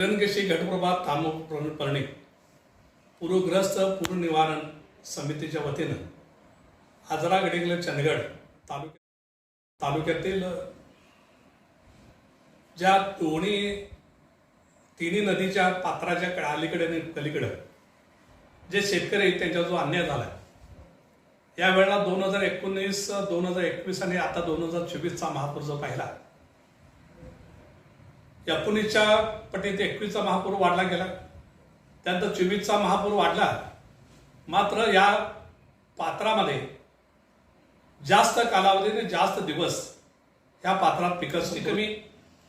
रणकेशी घटप्रभा तामुपर्णी पूरग्रस्त पूर निवारण समितीच्या वतीनं आजरा गडिंगल चंदगड तालुक्या तालुक्यातील ज्या दोन्ही तिन्ही नदीच्या पात्राच्या अलीकडे आणि पलीकडं जे शेतकरी त्यांच्या जो अन्याय झाला या वेळेला दोन हजार एकोणीस दोन हजार एकवीस आणि आता दोन हजार चोवीसचा महापूर जो पाहिला एकोणीसच्या पटीत एकवीसचा महापूर वाढला गेला. त्यानंतर चोवीसचा महापूर वाढला. मात्र या पात्रामध्ये जास्त कालावधीने जास्त दिवस ह्या पात्रात पिकत कमी.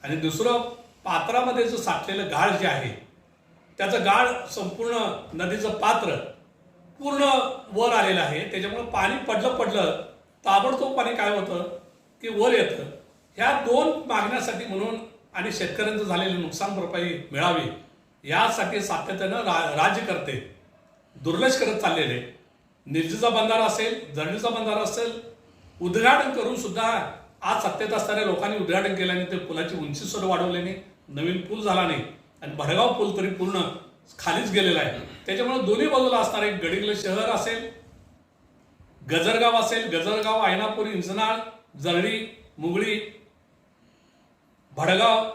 आणि दुसरं पात्रामध्ये जो साठलेलं गाळ जे आहे त्याचं गाळ संपूर्ण नदीचं पात्र पूर्ण वर आलेलं आहे. त्याच्यामुळं पाणी पडलं पडलं ताबडतोब पाणी काय होतं की वर येतं. ह्या दोन मागण्यासाठी म्हणून आणि शेतकऱ्यांचं झालेलं नुकसान भरपाई मिळावी यासाठी सातत्यानं रा राज्यकर्ते दुर्लक्ष करत चाललेले. निर्जीचा बंधारा असेल जर्णीचा बंधारा असेल उद्घाटन करून सुद्धा आज सत्तेत असणाऱ्या लोकांनी उद्घाटन केल्याने ते पुलाची उंची सुद्धा वाढवल्याने नवीन पूल झाला नाही आणि भडगाव पूल तरी पूर्ण खालीच गेलेला आहे. त्याच्यामुळे दोन्ही बाजूला असणारे गडिंगले शहर असेल गजरगाव असेल गजरगाव आयनापूर इंजनाळ जरडी मुगळी भडगाव.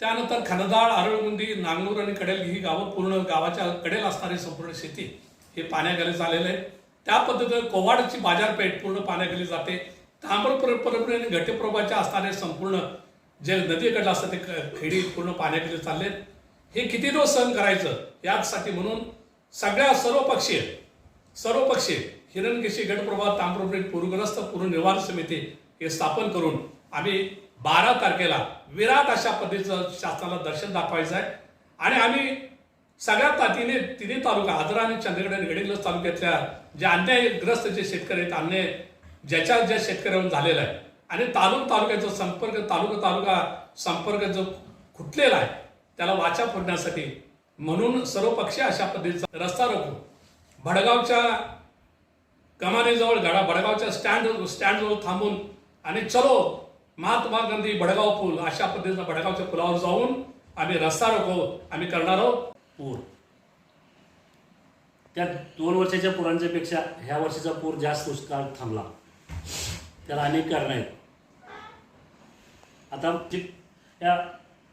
त्यानंतर खनदाळ आरळमुंदी नांगलूर आणि कडेल ही गावं पूर्ण गावाच्या कडेल असणारी संपूर्ण शेती हे पाण्याखाली झालेलं आहे. त्या पद्धतीने कोवाडची बाजारपेठ पूर्ण पाण्याखाली जाते. ताम्रपरपरे आणि घटप्रभाच्या असणारे संपूर्ण जे नदीकडलं असतं ते ख- खेडी पूर्ण पाण्याखाली चालले हे किती दिवस सहन करायचं? यासाठी म्हणून सगळ्या सर्व सर्वपक्षीय सर्व हिरणकेशी गटप्रभा ताम्रपरी पूरग्रस्त पूर्ण निवारण समिती हे स्थापन करून आम्ही बारा तारखेला विराट अशा पद्धतीचं शासनाला दर्शन दाखवायचं आहे. आणि आम्ही सगळ्या तिने तिन्ही तालुका आजरा आणि चंद्रगड आणि गडिंग्लज तालुक्यातल्या जे अन्यायग्रस्त जे शेतकरी आहेत अन्याय ज्याच्या ज्या शेतकऱ्यांवर झालेला आहे आणि तालुक तालुक्याचा संपर्क तालुका तालुका संपर्क जो खुटलेला आहे त्याला वाचा फोडण्यासाठी म्हणून सर्वपक्षीय अशा पद्धतीचा रस्ता रोखू भडगावच्या कमानीजवळ गाडा भडगावच्या स्टँड स्टँडजवळ थांबून आणि चलो महात्मा गांधी भडगाव पूल अशा पद्धतीनं भडगावच्या पुलावर जाऊन आम्ही रस्ता रोको आम्ही करणार आहोत पूर. त्या दोन वर्षाच्या पुरांच्या पेक्षा ह्या वर्षाचा पूर जास्त दुष्काळ थांबला. त्याला अनेक कारण आहेत. आता जी या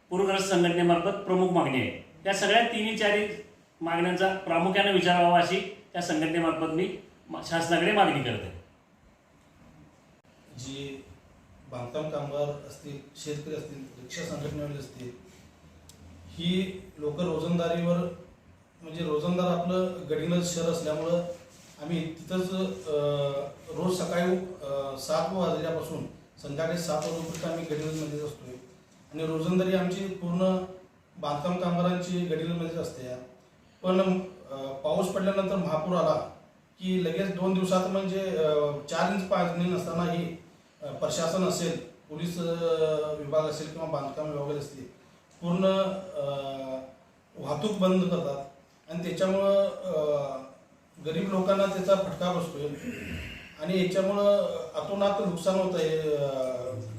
पूरग्रस्त संघटनेमार्फत प्रमुख मागणी आहे. या सगळ्या तिन्ही चारी मागण्यांचा प्रामुख्याने विचार व्हावा अशी त्या संघटनेमार्फत मी मा- शासनाकडे मागणी करत आहे जी बांधकाम कामगार असतील शेतकरी असतील रिक्षा संघटनेवाले असतील ही लोक रोजंदारीवर म्हणजे रोजंदार आपलं गडिंगज शहर असल्यामुळं आम्ही तिथंच रोज सकाळी सात वाजल्यापासून संध्याकाळी सात वाजेपर्यंत आम्ही गडिंगजमध्येच असतो आणि रोजंदारी आमची पूर्ण बांधकाम कामगारांची गडिंगजमध्येच असते. पण पाऊस पडल्यानंतर महापूर आला की लगेच दोन दिवसात म्हणजे चार इंच पाणी नसतानाही असतानाही प्रशासन असेल पोलीस विभाग असेल किंवा बांधकाम विभाग असतील पूर्ण वाहतूक बंद करतात. आणि त्याच्यामुळं गरीब लोकांना त्याचा फटका बसतोय. आणि याच्यामुळं अतोनात नुकसान होत आहे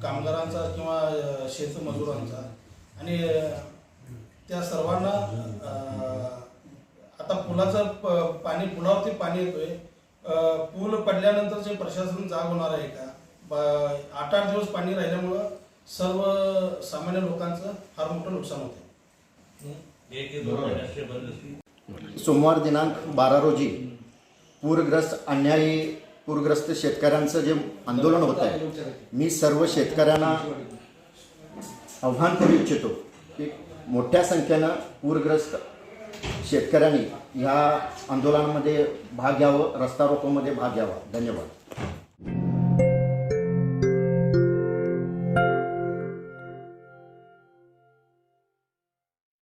कामगारांचा किंवा शेतमजुरांचा आणि त्या सर्वांना आता पुलाचं प- पाणी पुलावरती पाणी येतोय. पूल पडल्यानंतर जे प्रशासन जाग होणार आहे का? आठ आठ दिवस पाणी राहिल्यामुळं सर्व सामान्य लोकांचं फार मोठं नुकसान होतं सोमवार दिनांक बारा रोजी पूरग्रस्त अन्यायी पूरग्रस्त शेतकऱ्यांचं जे आंदोलन होत आहे मी सर्व शेतकऱ्यांना आव्हान करू इच्छितो की मोठ्या संख्येनं पूरग्रस्त शेतकऱ्यांनी ह्या आंदोलनामध्ये भाग घ्यावं रस्ता रोकोमध्ये भाग घ्यावा. धन्यवाद.